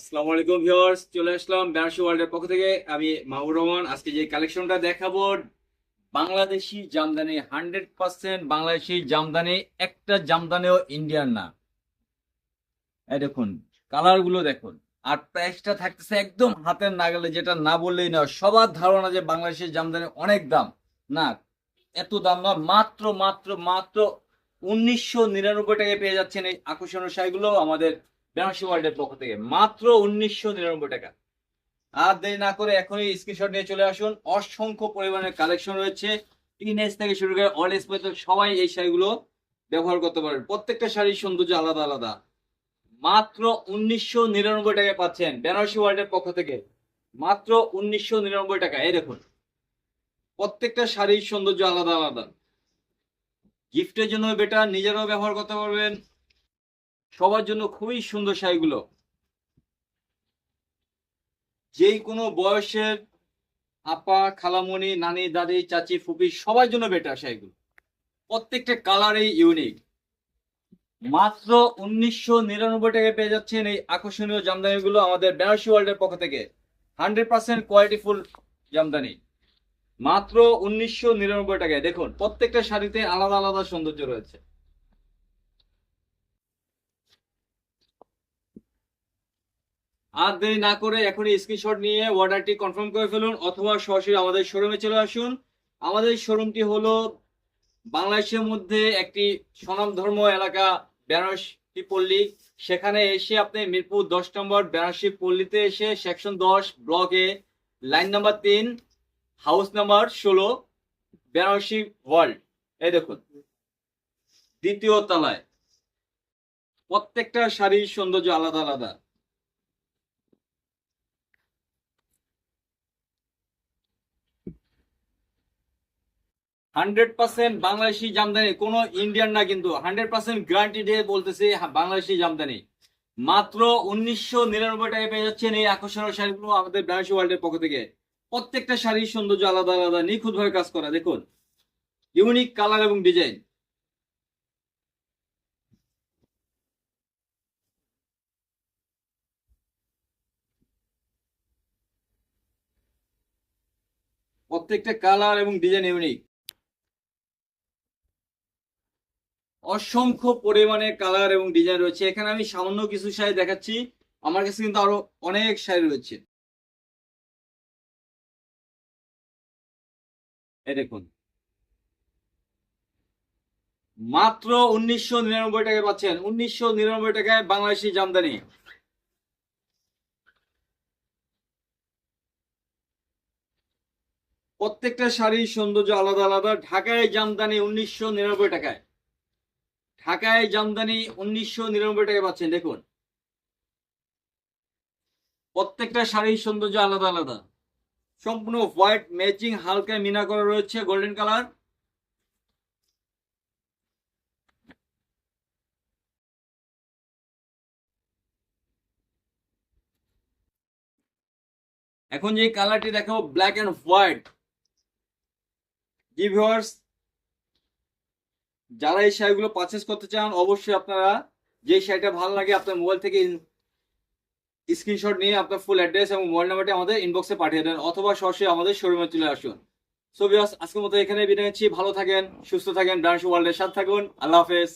আসসালামু আলাইকুম ভিউয়ার্স, চলে আসলাম বেনারসি ওয়ার্ল্ডের পক্ষ থেকে। আমি মাহবুর রহমান, আজকে যে কালেকশনটা দেখাবো, বাংলাদেশি জামদানি হান্ড্রেড পার্সেন্ট বাংলাদেশি জামদানি, একটা জামদানিও ইন্ডিয়ান না। এই দেখুন কালারগুলো দেখুন, আর প্রাইসটা থাকতেছে একদম হাতের নাগালে, যেটা না বললেই না সবার ধারণা যে বাংলাদেশের জামদানি অনেক দাম। না, এত দাম না মাত্র মাত্র মাত্র উনিশশো নিরানব্বই টাকায় পেয়ে যাচ্ছেন এই আকর্ষণীয় শাড়িগুলো। আমাদের বেনারসি ওয়ার্ল্ডের পক্ষ থেকে। মাত্র উনিশশো নিরানব্বই টাকা। আর দেরি না করে এখনই স্ক্রিনশট নিয়ে চলে আসুন। অসংখ্য পরিমাণের কালেকশন রয়েছে। টিন এজ থেকে শুরু করে অল এজ পর্যন্ত সবাই এই শাড়িগুলো ব্যবহার করতে পারেন। প্রত্যেকটা শাড়ির সৌন্দর্য আলাদা আলাদা। মাত্র উনিশশো নিরানব্বই টাকায় পাচ্ছেন বেনারসি ওয়ার্ল্ডের পক্ষ থেকে। মাত্র উনিশশো নিরানব্বই টাকা। এই দেখুন। প্রত্যেকটা শাড়ির সৌন্দর্য আলাদা আলাদা। গিফটের জন্য বেটার নিজেরাও ব্যবহার করতে পারবেন। সবার জন্য খুবই সুন্দর শাড়িগুলো। যেই কোনো বয়সের আপা, খালামণি, নানি, দাদি, চাচি, ফুপি, সবার জন্য বেটার শাড়িগুলো। প্রত্যেকটা কালারই ইউনিক মাত্র উনিশশো নিরানব্বই টাকায় পেয়ে যাচ্ছেন এই আকর্ষণীয় জামদানিগুলো আমাদের বেনারসি ওয়ার্ল্ডের পক্ষ থেকে। Hundred percent qualityful jamdani. মাত্র উনিশশো নিরানব্বই টাকায়। দেখুন, প্রত্যেকটা শাড়িতে আলাদা আলাদা সৌন্দর্য রয়েছে। আর দেরি না করে এখনই স্ক্রিনশট নিয়ে অর্ডারটি কনফার্ম করে ফেলুন অথবা সরাসরি আমাদের শোরুমে চলে আসুন। আমাদের শোরুমটি হলো বাংলাদেশের মধ্যে একটি স্বনামধর্ম এলাকা, বেনারসি পল্লী। সেখানে এসে আপনি মিরপুর দশ নম্বর বেনারসি পল্লীতে এসে সেকশন দশ ব্লকে লাইন নাম্বার তিন হাউস নাম্বার ষোলো, বেনারসি ওয়ার্ল্ড এই দেখুন, দ্বিতীয় তলায়। প্রত্যেকটা শাড়ির সৌন্দর্য আলাদা আলাদা। হান্ড্রেড পার্সেন্ট বাংলাদেশি জামদানি কোনো ইন্ডিয়ান না কিন্তু হান্ড্রেড পার্সেন্ট গ্যারান্টি দিয়ে বলতেছে বাংলাদেশি জামদানি। মাত্র উনিশশো নিরানব্বই টাকায় পেয়ে যাচ্ছেন এই আকর্ষণীয় শাড়িগুলো আমাদের বেনারসি ওয়ার্ল্ডের পক্ষ থেকে। প্রত্যেকটা শাড়ির সৌন্দর্য আলাদা আলাদা নিখুঁত ভাবে কাজ করা। দেখুন ইউনিক কালার এবং ডিজাইন প্রত্যেকটা কালার এবং ডিজাইন ইউনিক অসংখ্য পরিমাণে কালার এবং ডিজাইন রয়েছে। এখানে আমি সামান্য কিছু শাড়ি দেখাচ্ছি। আমার কাছে কিন্তু আরও অনেক শাড়ি রয়েছে। দেখুন। মাত্র উনিশশো নিরানব্বই টাকায় পাচ্ছেন। উনিশশো নিরানব্বই টাকায় বাংলাদেশি জামদানি। প্রত্যেকটা শাড়ির সৌন্দর্য আলাদা আলাদা। ঢাকায় জামদানি উনিশশো নিরানব্বই টাকায়। ঢাকায় জামদানি উনিশশো নিরানব্বই টাকায় পাচ্ছেন, দেখুন। প্রত্যেকটা শাড়ির সৌন্দর্য আলাদা আলাদা। সম্পূর্ণ হোয়াইট ম্যাচিং হালকা মিনা করা রয়েছে গোল্ডেন কালার এখন যে কালারটি দেখাবো ব্ল্যাক অ্যান্ড হোয়াইট জি ভিউয়ার্স যারা এই শাড়িগুলো পারচেস করতে চান, অবশ্যই আপনারা যে শাড়িটা ভালো লাগে আপনার মোবাইল থেকে স্ক্রিনশট নিয়ে আপনার ফুল অ্যাড্রেস এবং মোবাইল নাম্বারটি আমাদের ইনবক্সে পাঠিয়ে দেন অথবা সরাসরি আমাদের শোরুমে চলে আসুন। সো বিয়াস আজকের মতো এখানে বিদায় নিচ্ছি। ভালো থাকেন, সুস্থ থাকেন ডান্স ওয়ার্ল্ডের সাথে থাকুন। আল্লাহ হাফেজ।